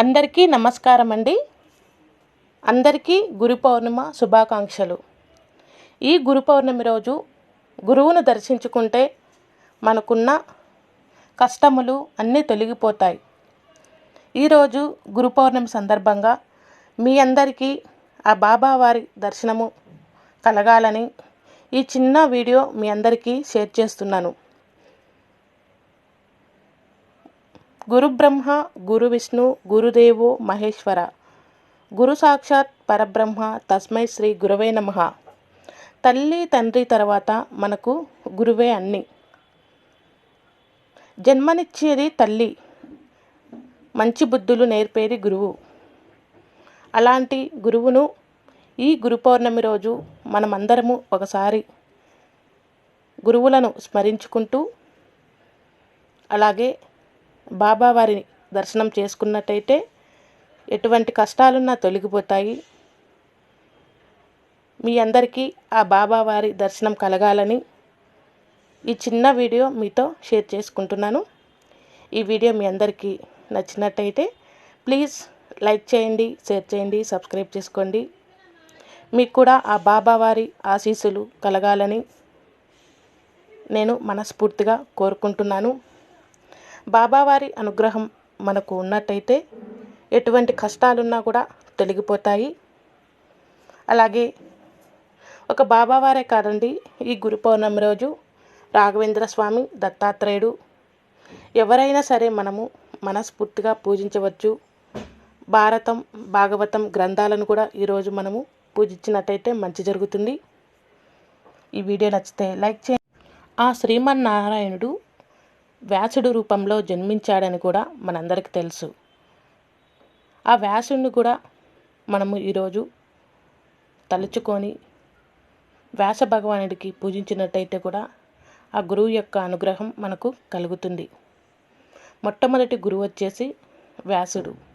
అందరికీ నమస్కారం అండి అందరికీ గురు పౌర్ణిమ శుభాకాంక్షలు. ఈ గురు పౌర్ణమి రోజు గురువును దర్శించుకుంటే మనకున్న కష్టములు అన్నీ తొలగిపోతాయి. ఈరోజు గురు పౌర్ణమి సందర్భంగా మీ అందరికీ ఆ బాబా వారి దర్శనము కలగాలని ఈ చిన్న వీడియో మీ అందరికీ షేర్ చేస్తున్నాను. గురుబ్రహ్మ గురు విష్ణు గురుదేవో మహేశ్వర. గురు సాక్షాత్ పరబ్రహ్మ తస్మై శ్రీ గురవే నమ. తల్లి తండ్రి తర్వాత మనకు గురువే అన్ని. జన్మనిచ్చేది తల్లి. మంచి బుద్ధులు నేర్పేది గురువు. అలాంటి గురువును ఈ గురు పౌర్ణమి రోజు మనమందరము ఒకసారి గురువులను స్మరించుకుంటూ అలాగే బాబావారి దర్శనం చేసుకున్నట్టయితే ఎటువంటి కష్టాలున్నా తొలగిపోతాయి. మీ అందరికీ ఆ బాబావారి దర్శనం కలగాలని ఈ చిన్న వీడియో మీతో షేర్ చేసుకుంటున్నాను. ఈ వీడియో మీ అందరికీ నచ్చినట్టయితే ప్లీజ్ లైక్ చేయండి షేర్ చేయండి సబ్స్క్రైబ్ చేసుకోండి. మీకు కూడా ఆ బాబావారి ఆశీస్సులు కలగాలని నేను మనస్ఫూర్తిగా కోరుకుంటున్నాను. బాబావారి అనుగ్రహం మనకు ఉన్నట్టయితే ఎటువంటి కష్టాలున్నా కూడా తొలగిపోతాయి. అలాగే ఒక బాబావారే కాదండి ఈ గురు పౌర్ణమి రోజు రాఘవేంద్ర స్వామి దత్తాత్రేయుడు. ఎవరైనా సరే మనము మనస్ఫూర్తిగా పూజించవచ్చు. భారతం భాగవతం గ్రంథాలను కూడా ఈరోజు మనము పూజించినట్టయితే మంచి జరుగుతుంది. ఈ వీడియో నచ్చితే లైక్ చేయండి. ఆ శ్రీమన్నారాయణుడు వ్యాసుడు రూపంలో జన్మించాడని కూడా మనందరికీ తెలుసు. ఆ వ్యాసుడిని కూడా మనము ఈరోజు తలుచుకొని వ్యాస భగవానుడికి పూజించినట్టయితే కూడా ఆ గురువు యొక్క అనుగ్రహం మనకు కలుగుతుంది. మొట్టమొదటి గురువు వచ్చేసి వ్యాసుడు.